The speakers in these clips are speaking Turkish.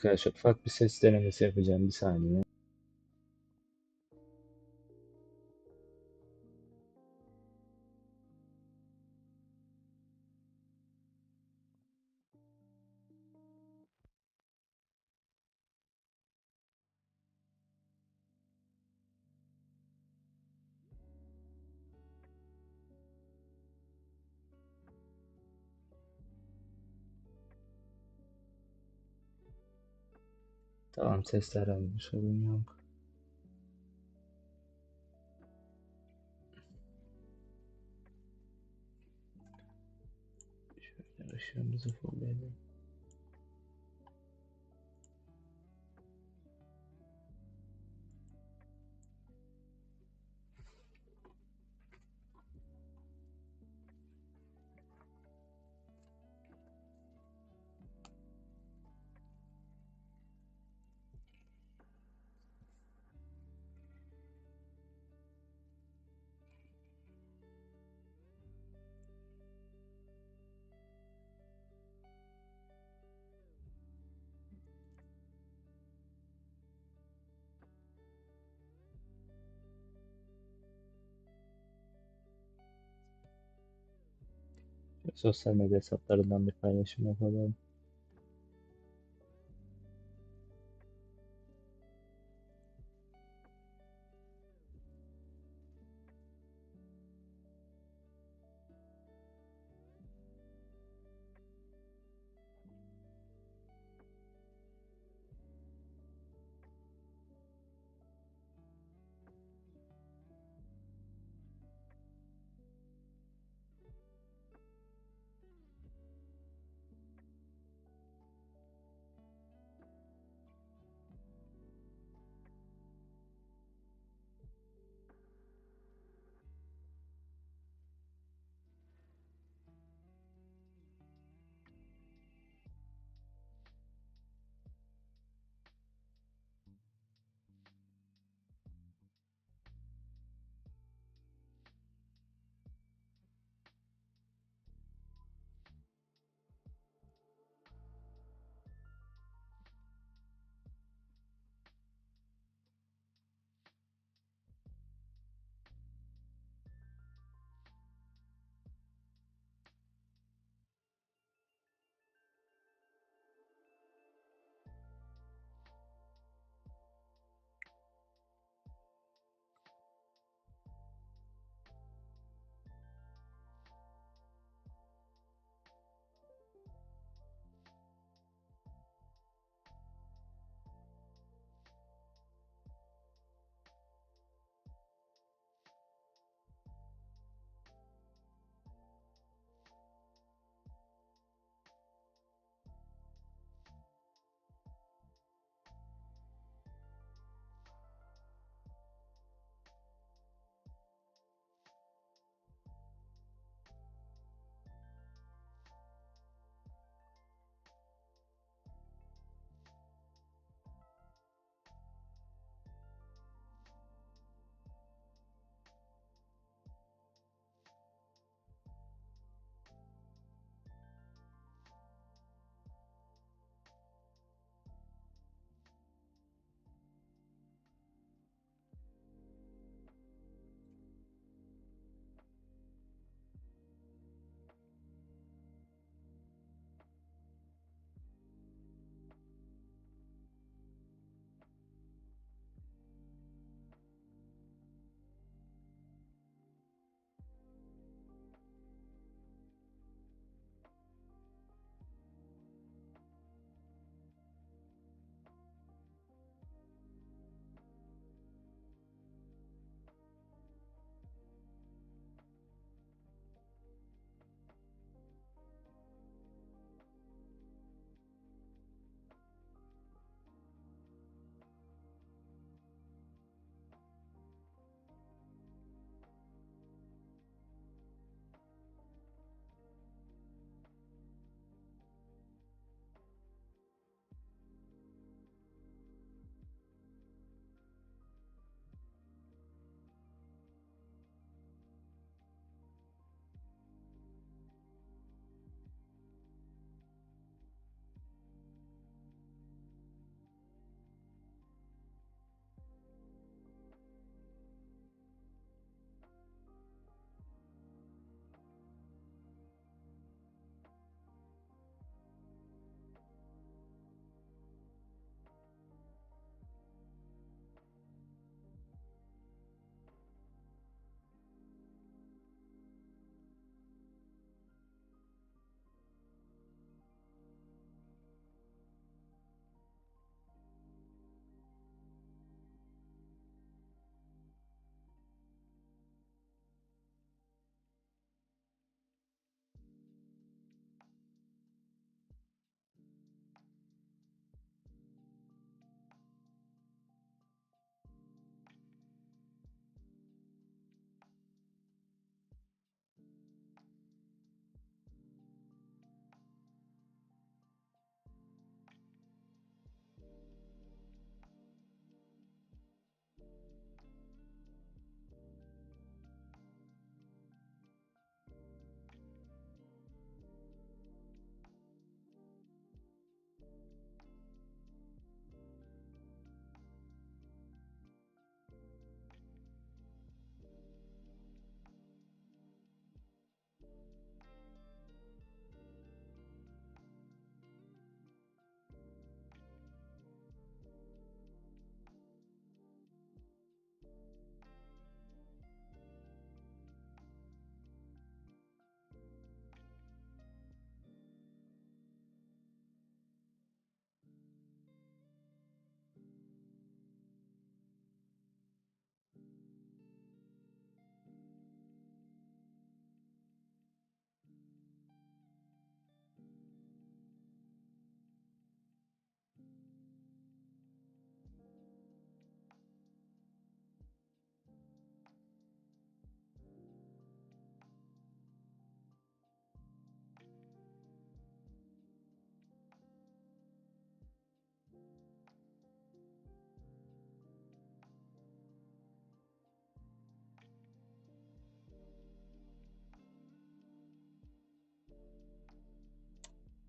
Arkadaşlar ufak bir ses denemesi yapacağım bir saniye. Tamam sesler herhangi bir sorun yok. Şöyle ışığımızı sosyal medya hesaplarından bir paylaşım yapalım.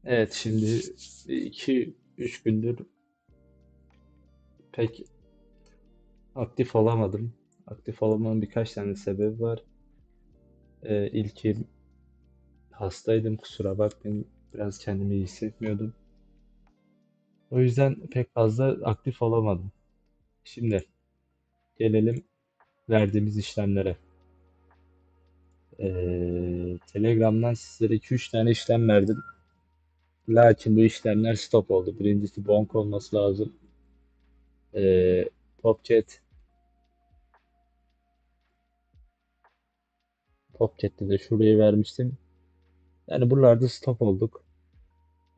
Evet şimdi 2-3 gündür pek aktif olamadım. Aktif olmamın birkaç tane sebebi var. Ee, ilki hastaydım kusura bakmayın. Biraz kendimi iyi hissetmiyordum. O yüzden pek fazla aktif olamadım. Şimdi gelelim verdiğimiz işlemlere. Ee, Telegram'dan sizlere 2-3 tane işlem verdim. Lakin bu işlemler stop oldu. Birincisi bonk olması lazım. Ee, Popchat. Popchat'te de şurayı vermiştim. Yani buralarda stop olduk.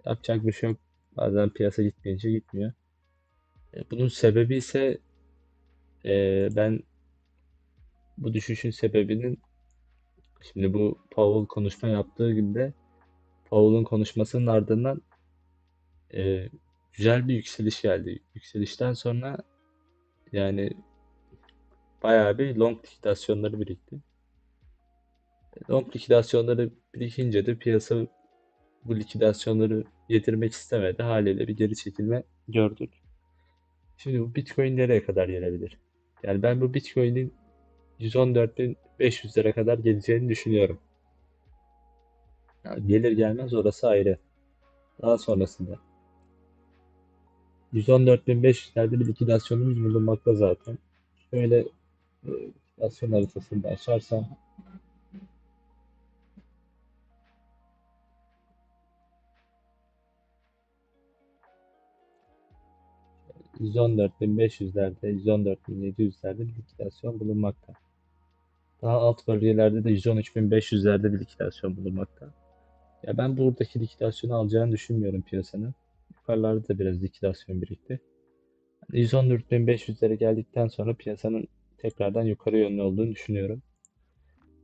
Yapacak bir şey yok. Bazen piyasa gitmeyince gitmiyor. E, Bunun sebebi ise e, ben bu düşüşün sebebinin şimdi bu Powell konuşma yaptığı günde Powell'ın konuşmasının ardından e, güzel bir yükseliş geldi. Yükselişten sonra yani bayağı bir long liküdasyonları birikti. Long liküdasyonları birikince de piyasa bu liküdasyonları yedirmek istemedi. Haliyle bir geri çekilme gördük. Şimdi bu Bitcoin nereye kadar gelebilir? Yani ben bu Bitcoin'in 114.500'lere kadar geleceğini düşünüyorum. Yani gelir gelmez orası ayrı. Daha sonrasında 114.500'lerde bir likidasyonumuz bulunmakta zaten. Şöyle e, likidasyon haritasını da açarsam 114.500'lerde, 114.700'lerde bir likidasyon bulunmakta. Daha alt bölgelerde de 113.500'lerde bir likidasyon bulunmakta. Ya ben buradaki likidasyonu alacağını düşünmüyorum piyasanın. Yukarılarda da biraz likidasyon birikti. 114.500'lere geldikten sonra piyasanın tekrardan yukarı yönlü olduğunu düşünüyorum.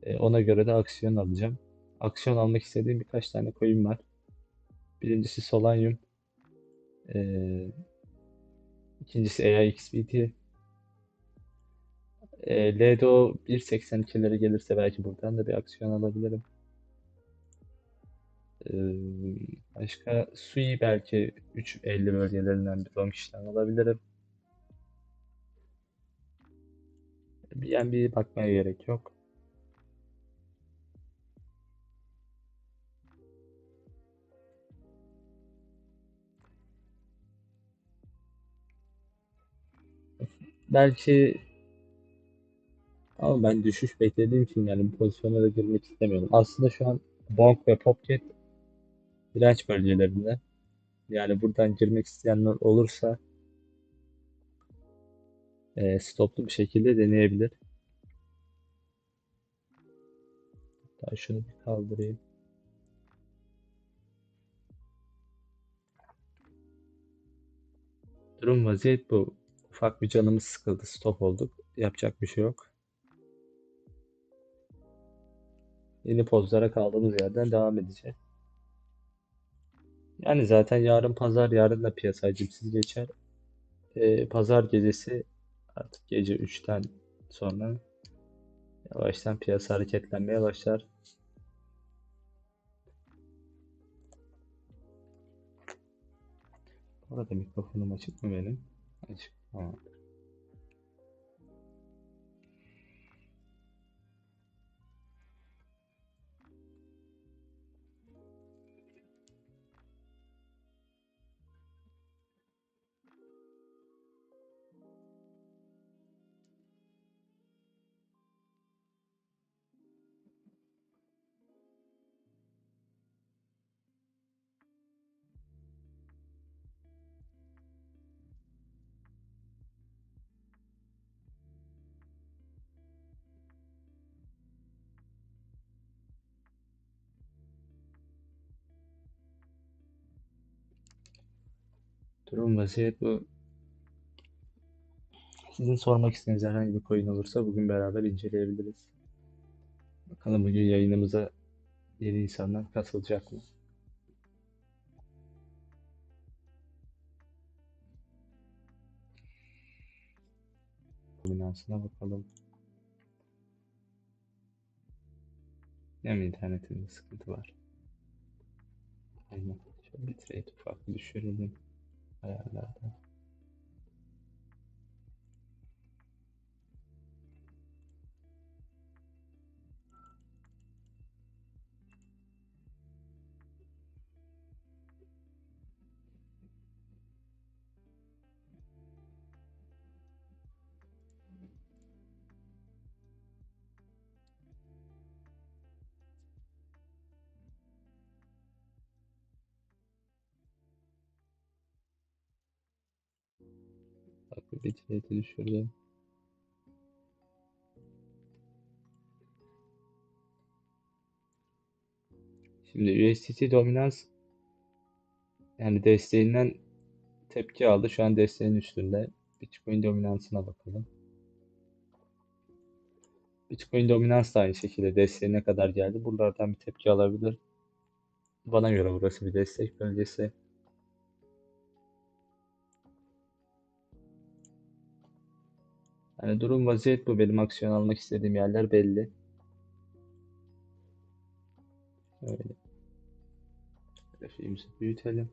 E, ona göre de aksiyon alacağım. Aksiyon almak istediğim birkaç tane coin var. Birincisi Solanium. E, ikincisi AIXBT. E, LDO 1.82'lere gelirse belki buradan da bir aksiyon alabilirim. E, başka Sui belki 3.50 bölgelerinden bir long işlem alabilirim. Yani bir bakmaya gerek yok. Belki ama ben düşüş beklediğim için yani bu pozisyona da girmek istemiyorum. Aslında şu an Bonk ve Popcat direnç bölgelerinde. Yani buradan girmek isteyenler olursa e, stoplu bir şekilde deneyebilir. Hatta şunu bir kaldırayım. Durum vaziyet bu. Ufak bir canımız sıkıldı. Stop olduk. Yapacak bir şey yok. Yeni pozlara kaldığımız yerden devam edeceğiz. Yani zaten yarın pazar, yarın da piyasa hacimsiz geçer. Ee, pazar gecesi artık gece 3'ten sonra yavaştan piyasa hareketlenmeye başlar. Bu arada mikrofonum açık mı benim? Açık. Tamam. Durum vaziyet bu. Sizin sormak istediğiniz herhangi bir coin olursa bugün beraber inceleyebiliriz. Bakalım bugün yayınımıza yeni insanlar katılacak mı? Dominansına bakalım. Mı internetimde sıkıntı var? Aynen. Şöyle bitrate ufak düşürelim 哎呀来了 bitrate'i düşürdüm. Şimdi USDT dominans yani desteğinden tepki aldı. Şu an desteğin üstünde. Bitcoin dominansına bakalım. Bitcoin dominans da aynı şekilde desteğine kadar geldi. Buralardan bir tepki alabilir. Bana göre burası bir destek bölgesi. Yani durum vaziyet bu. Benim aksiyon almak istediğim yerler belli. Öyle. Grafiğimizi büyütelim.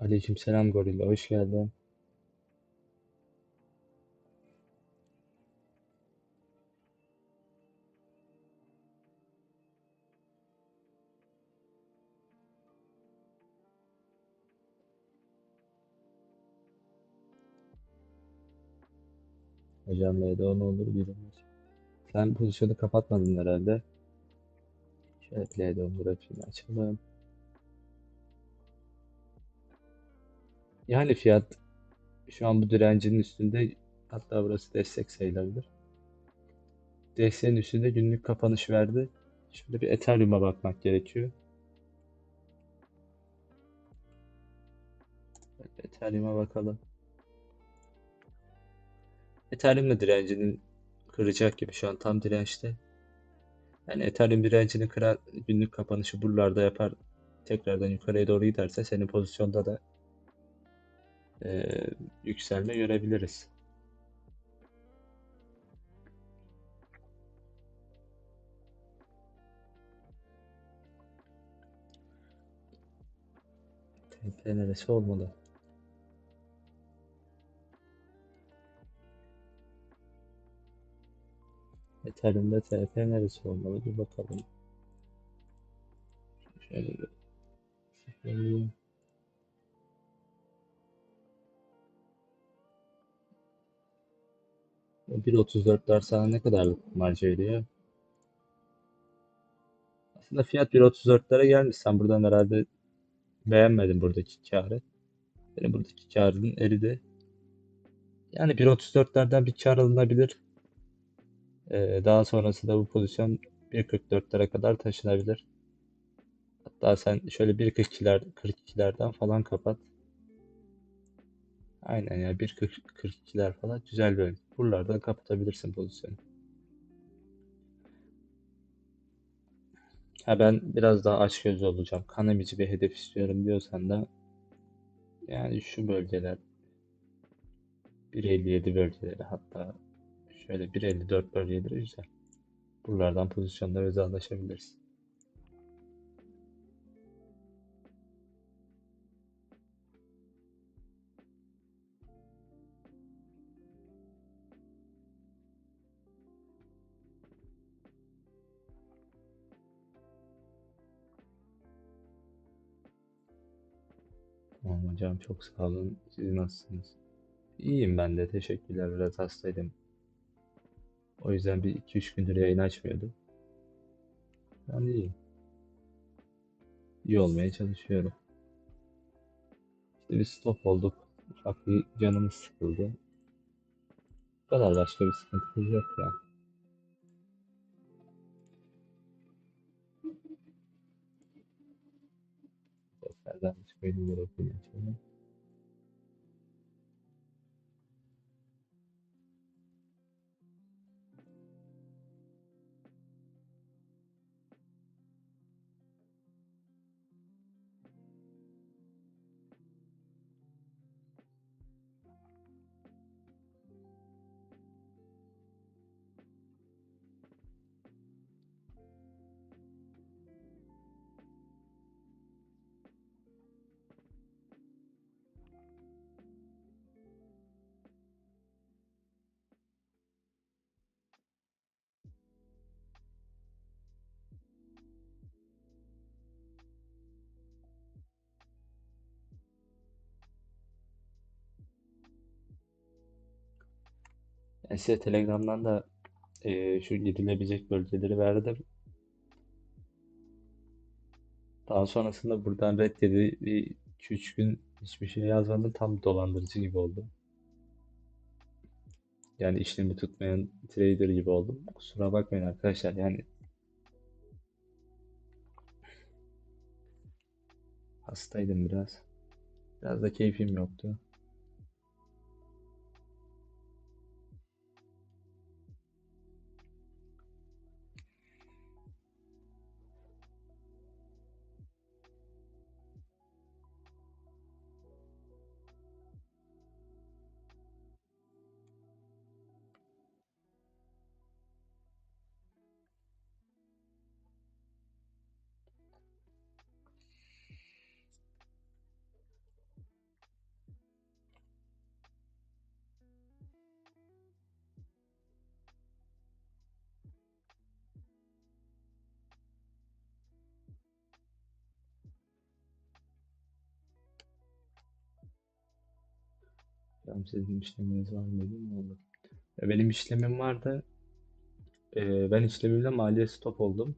Aleykümselam Gorilla. Hoş geldin. Hocam B'de ne olur bilmez. Sen pozisyonu kapatmadın herhalde. Şöyle Play'de grafiğini açalım. Yani fiyat şu an bu direncinin üstünde hatta burası destek sayılabilir. Desteğin üstünde günlük kapanış verdi. Şöyle bir Ethereum'a bakmak gerekiyor. Ethereum'a bakalım. Ethereum da direncinin kıracak gibi şu an tam dirençte. Yani Ethereum direncini kırar günlük kapanışı buralarda yapar tekrardan yukarıya doğru giderse senin pozisyonda da e, yükselme görebiliriz. TP neresi olmalı? Ethereum'da TP neresi olmalı? Bir bakalım. Şöyle bir 1.34'ler sana ne kadar marj veriyor? Aslında fiyat 1.34'lere gelmiş. Sen buradan herhalde beğenmedin buradaki karı. Benim buradaki karın eridi. Yani 1.34'lerden bir kar alınabilir. Ee, daha sonrasında bu pozisyon 1.44'lere kadar taşınabilir. Hatta sen şöyle 1.42'ler 42'lerden falan kapat. Aynen ya 1.42'ler falan güzel bir oyun. Buralardan kapatabilirsin pozisyonu. Ha ben biraz daha açgözlü olacağım. Kan emici bir hedef istiyorum diyorsan da yani şu bölgeler 1.57 bölgeleri hatta şöyle 1.54 bölgeleri güzel. Buralardan pozisyonda vedalaşabiliriz. Hocam çok sağ olun. Siz nasılsınız? İyiyim ben de. Teşekkürler. Biraz hastaydım. O yüzden bir iki üç gündür yayın açmıyordum. Ben de iyiyim. İyi olmaya çalışıyorum. İşte bir stop olduk. Ufak bir canımız sıkıldı. Bu kadar başka bir sıkıntımız yok ya. trading it up in the. Ben size Telegram'dan da eee, şu gidilebilecek bölgeleri verdim. Daha sonrasında buradan red dedi. Bir 2-3 gün hiçbir şey yazmadım. Tam dolandırıcı gibi oldum. Yani işlemi tutmayan trader gibi oldum. Kusura bakmayın arkadaşlar. Yani hastaydım biraz. Biraz da keyfim yoktu. Tamam sizin işleminiz var mıydı? Ne oldu? Benim işlemim vardı. E, ben işlemimle maliye stop oldum.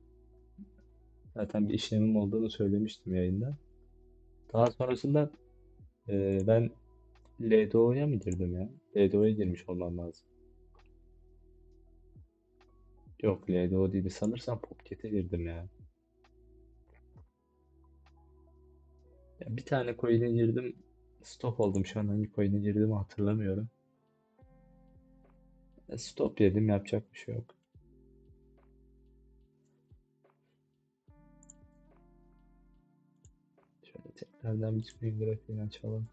Zaten bir işlemim olduğunu söylemiştim yayında. Daha sonrasında e, ben LDO'ya mı girdim ya? LDO'ya girmiş olmam lazım. Yok LDO değil sanırsam Popket'e girdim ya. Ya bir tane coin'e girdim. Stop oldum. Şu an hangi coin'e girdiğimi hatırlamıyorum. E, Stop yedim. Yapacak bir şey yok. Şöyle tekrardan Bitcoin grafiğini açalım.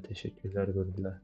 Teşekkürler Gorilla.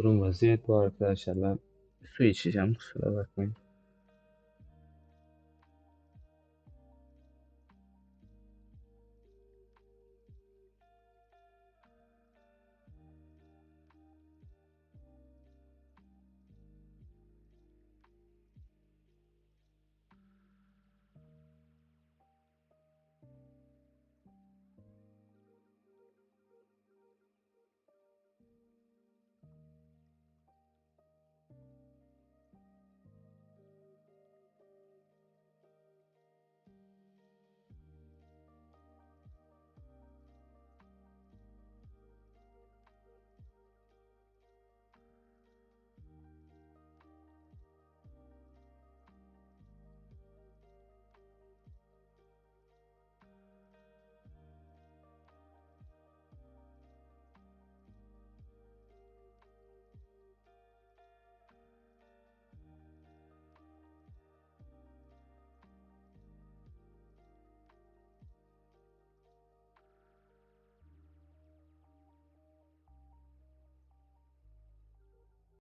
Durum vaziyet bu arkadaşlar. Ben su içeceğim kusura bakmayın.